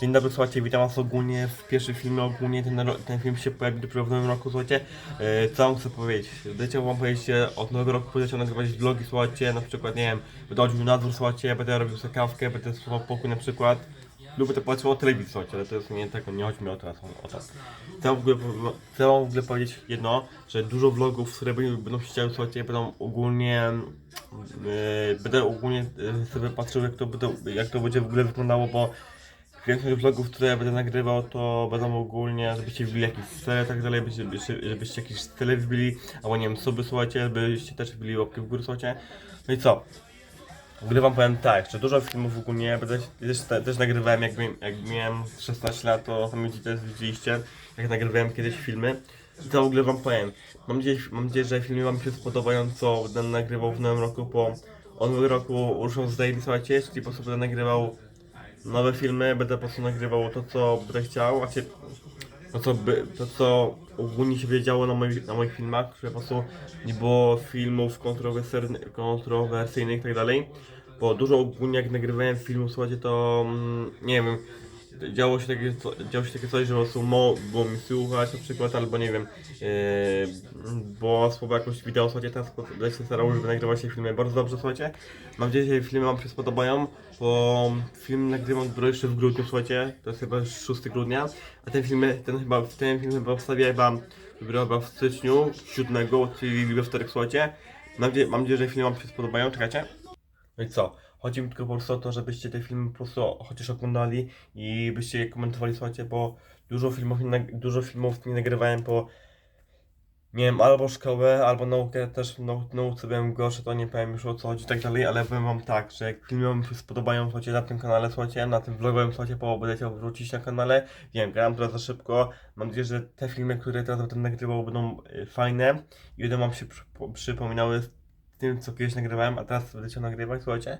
Dzień dobry, słuchajcie, witam was ogólnie w pierwszym filmie, ogólnie ten, ten film się pojawi dopiero w nowym roku, słuchajcie. E, co wam chcę powiedzieć? Będę wam powiedzieć, od nowego roku będę nagrywać vlogi, słuchajcie, na przykład, nie wiem, będę chodził na słuchajcie, będę robił sobie kawkę, będę słuchał pokój na przykład. Lub będę patrzył o telewizji, słuchajcie, ale to jest nie tak, nie chodzi o teraz, o, tak. Chcę wam, w ogóle, chcę wam w ogóle powiedzieć jedno, że dużo vlogów, które będą się działy, słuchajcie, będą ogólnie, e, będę ogólnie e, sobie patrzył, jak to, jak to będzie w ogóle wyglądało, bo Większość vlogów, które będę nagrywał, to będą ogólnie, żebyście wbili jakieś cele i tak dalej, żebyście, żebyście, jakieś cele wbili, albo nie wiem, suby słuchajcie, żebyście też wbili łapki w górę, słuchajcie. No i co? Ogóle wam powiem tak, że dużo filmów ogólnie, będę, też, też nagrywałem jak, jak miałem 16 lat, to sami też widzieliście, jak nagrywałem kiedyś filmy. I co w ogóle wam powiem? Mam nadzieję, mam nadzieję że filmy wam się spodobają, co będę nagrywał w nowym roku, od nowego roku ruszą z daily, słuchajcie, czyli po prostu będę nagrywał nowe filmy, będę po prostu nagrywał to, co będę chciał, a to, co, by, to, co ogólnie się wiedziało na moich, na moich filmach, że po prostu nie było filmów kontrowersyjnych, kontrowersyjnych i tak dalej, bo dużo ogólnie jak nagrywałem filmów, słuchajcie, to mm, nie wiem, działo się takie, działo się takie coś, że po prostu mo, było mi słuchać na przykład, albo nie wiem, yy, bo słowo jakąś wideo, słuchajcie, teraz będę się starał, żeby nagrywać te filmy bardzo dobrze, słuchajcie. Mam nadzieję, że filmy wam się spodobają, bo film nagrywam dopiero jeszcze w grudniu, słuchajcie, to jest chyba 6 grudnia, a ten film, ten chyba, ten film chyba chyba, chyba w styczniu 7, czyli we wtorek, słuchajcie. Mam nadzieję, mam nadzieję, że filmy wam się spodobają, czekajcie. No i co? Chodzi mi tylko po prostu o to, żebyście te filmy po prostu chociaż oglądali i byście je komentowali, słuchajcie, bo dużo filmów, dużo filmów nie nagrywałem, bo wiem, albo szkołę, albo naukę też w nau- nauce byłem gorszy, to nie powiem już o co chodzi i tak dalej, ale powiem wam tak, że jak filmy wam się spodobają, słuchajcie, na tym kanale, słuchajcie, na tym vlogowym, słuchajcie, bo będę chciał wrócić na kanale, wiem, grałem teraz za szybko, mam nadzieję, że te filmy, które teraz będę nagrywał będą y, fajne i będą wam się przy- przypominały z tym, co kiedyś nagrywałem, a teraz będę chciał nagrywać, słuchajcie,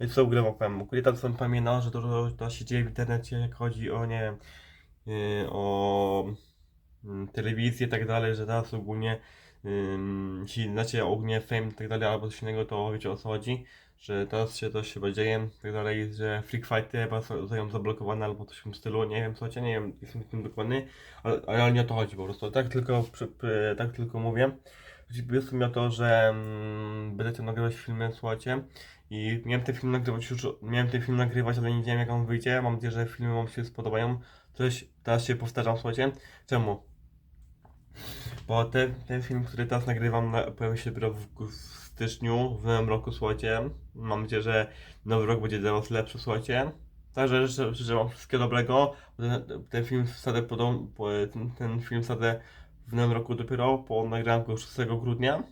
i co ugrywam, powiem, ogólnie tam są pamiętał, że dużo to się dzieje w internecie, jak chodzi o, nie y, o mm, telewizję i tak dalej, że teraz ogólnie jeśli znacie ogólnie fame i tak dalej albo coś innego, to wiecie o co chodzi, że teraz się coś chyba dzieje i tak dalej, że freak fighty chyba są zostają zablokowane albo coś w tym stylu, nie wiem słuchajcie, nie wiem, jestem tym dokładny, ale, ale nie o to chodzi po prostu, tak tylko, tak tylko mówię. Chodzi po mi o to, że mm, będę chciał nagrywać filmy, słuchajcie, i miałem ten film nagrywać już, miałem ten film nagrywać, ale nie wiem jak on wyjdzie, mam nadzieję, że filmy wam się spodobają. Coś, teraz się powtarzam, słuchajcie, czemu? Bo ten, ten film, który teraz nagrywam, na, pojawi się dopiero w, w styczniu, w nowym roku, słuchajcie. Mam nadzieję, że nowy rok będzie dla was lepszy, słuchajcie. Także życzę, życzę wam wszystkiego dobrego. Ten, ten film wsadzę podob, po- ten, ten film wsadzę w nowym roku dopiero, bo nagrałem go 6 grudnia.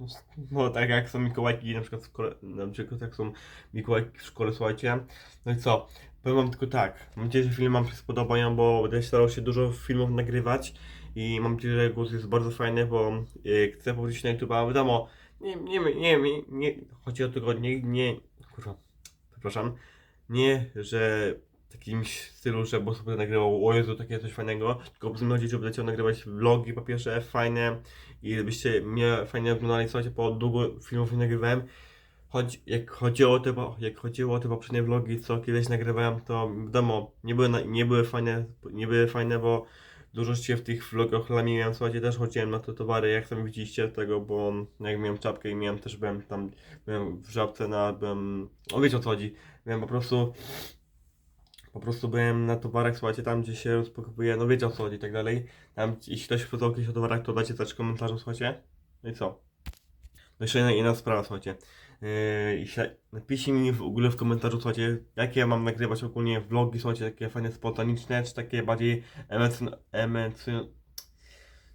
No, no tak jak są Mikołajki na przykład w szkole, na przykład jak są Mikołajki w szkole, słuchajcie. No i co? Powiem wam tylko tak, mam nadzieję, że filmy wam się spodobają, bo będę starał się dużo filmów nagrywać i mam nadzieję, że głos jest bardzo fajny, bo y, chcę powiedzieć na YouTube, a wiadomo, nie, nie, nie, nie, nie, chodzi o tego, nie, nie, kurwa, przepraszam, nie, że w jakimś stylu, że po będę nagrywał, o Jezu, takie coś fajnego, tylko po prostu chodzi, że będę chciał nagrywać vlogi po pierwsze, fajne i żebyście mnie fajnie oglądali, słuchajcie, bo długo filmów nie nagrywałem, Chodzi, jak, chodziło o te, po- jak chodziło o te poprzednie vlogi, co kiedyś nagrywałem, to wiadomo, nie były, nie były fajne, nie były fajne, bo dużo się w tych vlogach lamiłem, słuchajcie, też chodziłem na te towary, jak sami widzieliście tego, bo jak miałem czapkę i miałem też, byłem tam, byłem w żabce na, byłem, o wiecie o co chodzi, byłem po prostu, po prostu byłem na towarach, słuchajcie, tam gdzie się rozpakowuje, no wiecie o co chodzi i tak dalej, tam, jeśli ktoś pytał kiedyś o towarach, to dajcie też komentarze, słuchajcie, no i co? No jeszcze jedna, jedna sprawa, słuchajcie. Yy, napiszcie mi w ogóle w komentarzu, słuchajcie, jakie ja mam nagrywać ogólnie vlogi, słuchajcie, takie fajne, spontaniczne, czy takie bardziej emocjon... emocjon...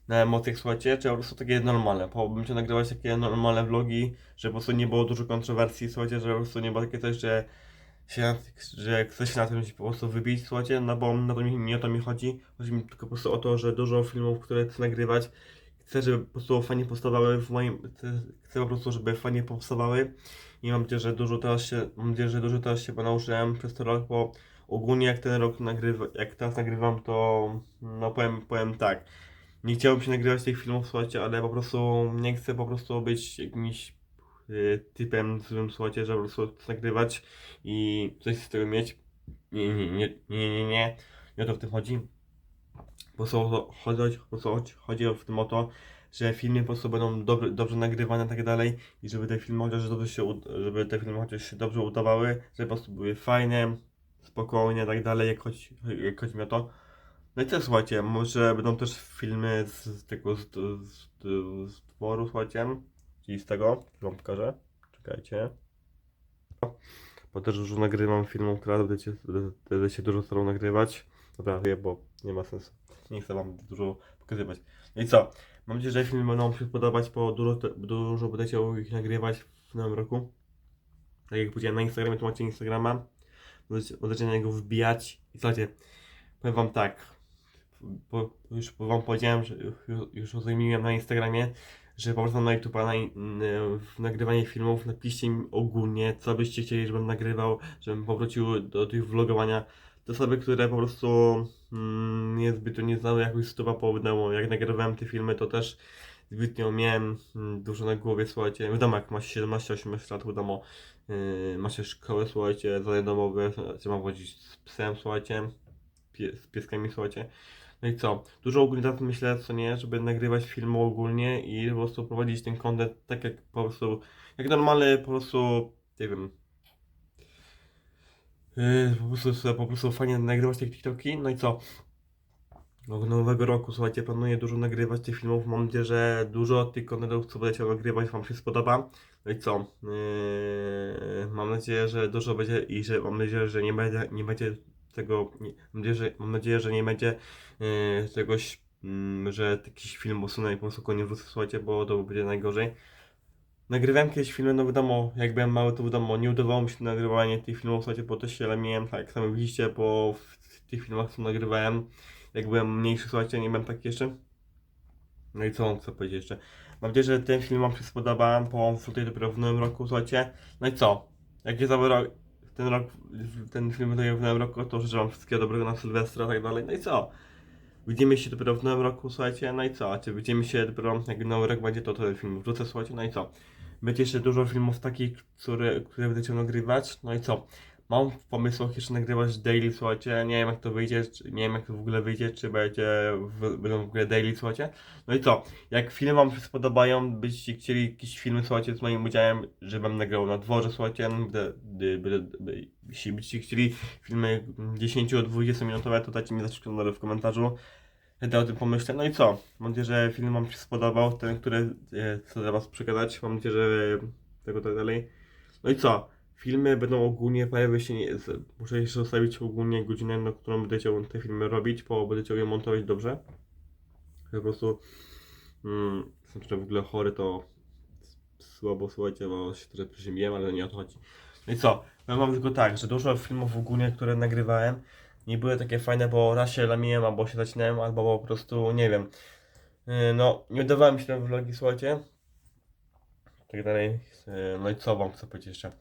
na emocjach, słuchajcie, czy po prostu takie normalne, bo bym chciał nagrywać takie normalne vlogi, że po prostu nie było dużo kontrowersji, słuchajcie, że po prostu nie było takie coś, że się, że się na tym po prostu wybić, słuchajcie, no bo na to mi, nie o to mi chodzi, chodzi mi tylko po prostu o to, że dużo filmów, które chcę nagrywać, chcę, żeby po prostu fajnie powstawały w moim, chcę, chcę po prostu, żeby fajnie powstawały. I mam nadzieję, że dużo teraz się, mam nadzieję, że dużo teraz się nauczyłem przez ten rok, bo ogólnie jak ten rok nagrywa, jak teraz nagrywam, to no powiem, powiem tak, nie chciałbym się nagrywać tych filmów, słuchajcie, ale po prostu nie chcę po prostu być jakimś y, typem złym, słuchajcie, że po prostu nagrywać i coś z tego mieć. Nie, nie, nie, nie, nie, nie, nie o to w tym chodzi. Po prostu chodzi, po chodzi, w tym o to, że filmy po prostu będą dobre, dobrze nagrywane i tak dalej i żeby te filmy chociaż dobrze się, żeby te filmy chociaż się dobrze udawały, żeby po prostu były fajne, spokojnie i tak dalej, jak chodzi, jak chodzi mi o to. No i też słuchajcie, może będą też filmy z, tego, z, z, z, z tworu, słuchajcie, czyli z tego, wam pokażę, czekajcie. Bo też dużo nagrywam filmów, które będziecie, będziecie dużo starą nagrywać. Dobra, wie, bo nie ma sensu. Nie chcę wam dużo pokazywać. No i co? Mam nadzieję, że filmy będą się podobać, bo dużo, dużo będziecie ich nagrywać w nowym roku. Tak jak powiedziałem na Instagramie, to macie Instagrama. Możecie, na niego wbijać. I słuchajcie, powiem wam tak. Bo już wam powiedziałem, że już, już na Instagramie, że po prostu na YouTube na, nagrywanie filmów napiszcie mi ogólnie, co byście chcieli, żebym nagrywał, żebym powrócił do tych vlogowania. Te osoby, które po prostu mm, niezbyt nie znały jakoś stupa po wiadomo, jak nagrywałem te filmy, to też zbytnio miałem mm, dużo na głowie, słuchajcie. Wiadomo, jak masz 17-18 lat, wiadomo, yy, macie szkołę, słuchajcie, zadania domowe, trzeba chodzić z psem, słuchajcie, pie, z pieskami, słuchajcie. No i co? Dużo teraz myślę, co nie, żeby nagrywać filmy ogólnie i po prostu prowadzić ten content tak jak po prostu, jak normalny po prostu, nie wiem, yy, po prostu po prostu fajnie nagrywać te TikToki, no i co? Od nowego roku, słuchajcie, planuję dużo nagrywać tych filmów, mam nadzieję, że dużo tych contentów, co będę chciał nagrywać, Wam się spodoba. No i co? Yy, mam nadzieję, że dużo będzie i że mam nadzieję, że nie będzie, nie będzie tego, mam, nadzieję, że, mam nadzieję, że nie będzie yy, czegoś, mm, że jakiś film usunę i po prostu go nie bo to będzie najgorzej. Nagrywałem kiedyś filmy, no wiadomo, jak byłem mały, to wiadomo, nie udawało mi się nagrywanie tych filmów, słuchajcie, bo też się lemiłem, tak jak sami widzicie, po tych filmach, co nagrywałem, jak byłem mniejszy, słuchajcie, nie byłem taki jeszcze. No i co mam chcę powiedzieć jeszcze? Mam nadzieję, że ten film Wam się spodoba, bo on tutaj dopiero w nowym roku, słuchajcie. No i co? Jak jest ten rok, ten film będzie w nowym roku, to życzę Wam wszystkiego dobrego na Sylwestra i tak dalej. No i co? Widzimy się dopiero w nowym roku, słuchajcie, no i co? Czy widzimy się dopiero, jak nowy rok będzie, to ten film wrzucę, słuchajcie, no i co? Będzie jeszcze dużo filmów takich, które, które będę chciał nagrywać, no i co? Mam w pomysłach jeszcze nagrywać daily, słuchajcie, nie wiem jak to wyjdzie, czy, nie wiem jak to w ogóle wyjdzie, czy będzie, w, będą w ogóle daily, słuchajcie. No i co? Jak filmy Wam się spodobają, byście chcieli jakieś filmy, słuchajcie, z moim udziałem, żebym nagrał na dworze, słuchajcie, jeśli byście chcieli filmy 10-20 minutowe, to dajcie mi znać w komentarzu. Wtedy o tym pomyślę. No i co? Mam nadzieję, że film Wam się spodobał, ten, który e, chcę dla Was przekazać. Mam nadzieję, że tego tak dalej. No i co? Filmy będą ogólnie pojawiły się. Nie, muszę jeszcze ustawić ogólnie godzinę, na którą będę chciał te filmy robić, bo będę chciał je montować dobrze. Po prostu. Mm, jestem w ogóle chory, to słabo słuchajcie, bo się trochę przeziębiłem, ale nie o to chodzi. No i co? Mam tylko tak, że dużo filmów ogólnie, które nagrywałem, nie były takie fajne, bo raz się lamiłem, albo się zacinałem, albo po prostu, nie wiem. Yy, No, nie udawały mi się te vlogi, słuchajcie. Tak dalej. Yy, No i co wam chcę powiedzieć jeszcze?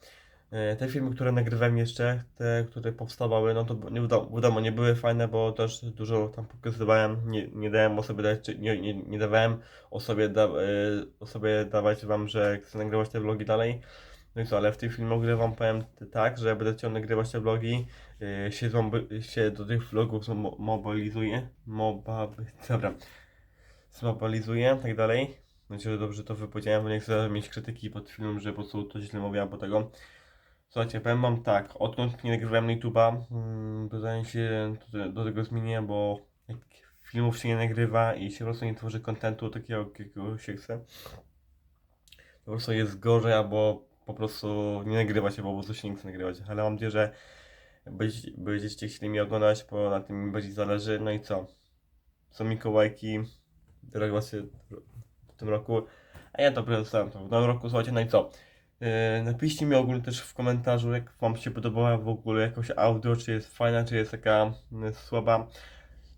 Yy, Te filmy, które nagrywałem jeszcze, te, które powstawały, no to nie wiadomo, nie były fajne, bo też dużo tam pokazywałem, nie, nie dałem o sobie dać, nie, nie, nie dawałem o sobie, da, yy, o sobie dawać wam, że chcę nagrywać te vlogi dalej. No i co, ale w tym filmie wam powiem tak, że będę chciał nagrywać te vlogi, yy, się, zomb- się do tych vlogów mobilizuję, moba, dobra, zmobilizuję, tak dalej. Znaczy, że dobrze to wypowiedziałem, bo nie chcę mieć krytyki pod filmem, że po prostu to źle mówię albo tego. Słuchajcie, powiem wam tak, odkąd nie nagrywałem na YouTube'a, mm, pytanie się do, do tego zmieniłem, bo jak filmów się nie nagrywa i się po prostu nie tworzy kontentu takiego, jakiego się chce, to po prostu jest gorzej, albo po prostu nie nagrywa się, bo po prostu się nie chce nagrywać. Ale mam nadzieję, że będziecie, chcieli mnie oglądać, bo na tym mi bardziej zależy. No i co? Są Mikołajki, teraz właśnie w tym roku, a ja to prezentowałem to w nowym roku, słuchajcie, no i co? Yy, napiszcie mi ogólnie też w komentarzu, jak Wam się podobała w ogóle jakoś audio, czy jest fajna, czy jest taka yy, słaba.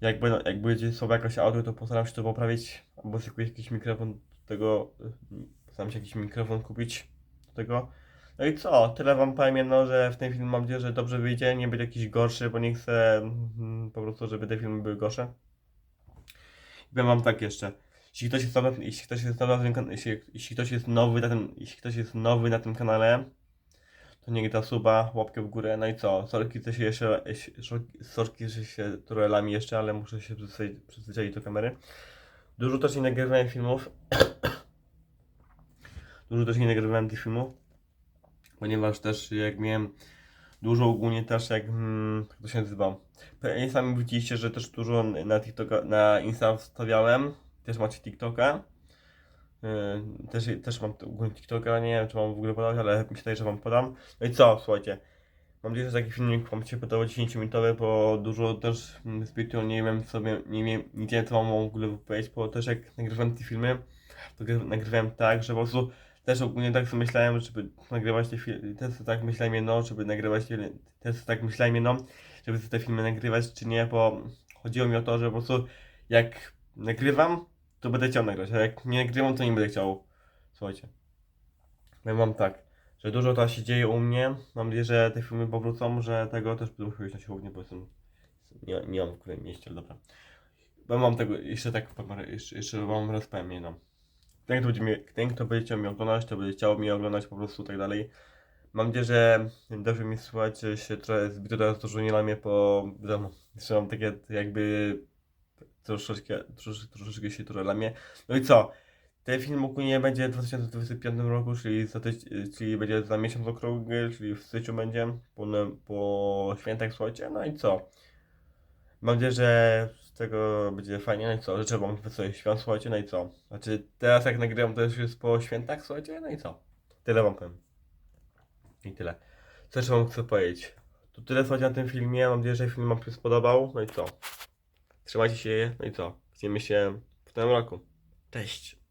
Jak, będą, jak będzie słaba jakaś audio, to postaram się to poprawić, albo sobie jakiś mikrofon do tego, yy, postaram się jakiś mikrofon kupić do tego. No i co? Tyle Wam powiem jedno, że w tym filmie mam nadzieję, że dobrze wyjdzie, nie będzie jakiś gorszy, bo nie chcę mm, po prostu, żeby te filmy były gorsze. I powiem Wam tak jeszcze. Jeśli ktoś jest nowy, jeśli ktoś jest nowy na tym, jeśli, jeśli ktoś jest nowy na tym, jeśli ktoś jest nowy na tym kanale, to nie da suba, łapkę w górę, no i co? Sorki też jeszcze, sorki- że się turelami jeszcze, ale muszę się przyzwyczaić do kamery. Dużo też nie nagrywałem filmów. Dużo też nie nagrywałem tych filmów, ponieważ też jak miałem dużo ogólnie też jak, hmm, jak to się nazywa. Pewnie sami widzieliście, że też dużo na TikToka, na Insta wstawiałem. Też macie TikToka. Yy, Też, też mam ogólnie TikToka, nie wiem czy mam w ogóle podać, ale myślę, że wam podam. No i co, słuchajcie. Mam nadzieję, że taki filmik wam się podobał 10 minutowy, bo dużo też zbytnio nie wiem sobie, nie wiem, nie wiem co mam w ogóle powiedzieć, bo też jak nagrywałem te filmy, to gry- nagrywałem tak, że po prostu też ogólnie tak sobie myślałem, żeby nagrywać te filmy, też tak myślałem jedno, żeby nagrywać, te- też tak myślałem jedno, żeby te filmy nagrywać czy nie, bo chodziło mi o to, że po prostu jak nagrywam, to będę chciał nagrać, a jak nie nagrywam, to nie będę chciał. Słuchajcie. Ja mam tak, że dużo to się dzieje u mnie. Mam nadzieję, że te filmy powrócą, że tego też będę musiał na siłownię, bo jestem... Nie, nie mam w którym mieście, ale dobra. Bo mam tego, jeszcze tak, jeszcze, jeszcze wam raz powiem. Ten kto, będzie ten, kto będzie chciał mnie oglądać, to będzie chciał mnie oglądać po prostu tak dalej. Mam nadzieję, że dobrze mi słuchać, że się trochę zbyt teraz dużo nie lamię domu. Jeszcze mam takie jakby troszeczkę, troszeczkę, troszeczkę się trochę lamię. No i co? Ten film ogólnie będzie w 2025 roku, czyli, za tyś- czyli będzie za miesiąc okrągły, czyli w styczniu będzie, po, po świętach, słuchajcie, no i co? Mam nadzieję, że z tego będzie fajnie, no i co? Życzę wam wesołych świąt, słuchajcie, no i co? Znaczy, teraz jak nagrywam, to już jest po świętach, słuchajcie, no i co? Tyle wam powiem. I tyle. Co jeszcze wam chcę powiedzieć? To tyle, słuchajcie, na tym filmie, mam nadzieję, że film wam się spodobał, no i co? Trzymajcie się, no i co? Widzimy się w tym roku. Cześć!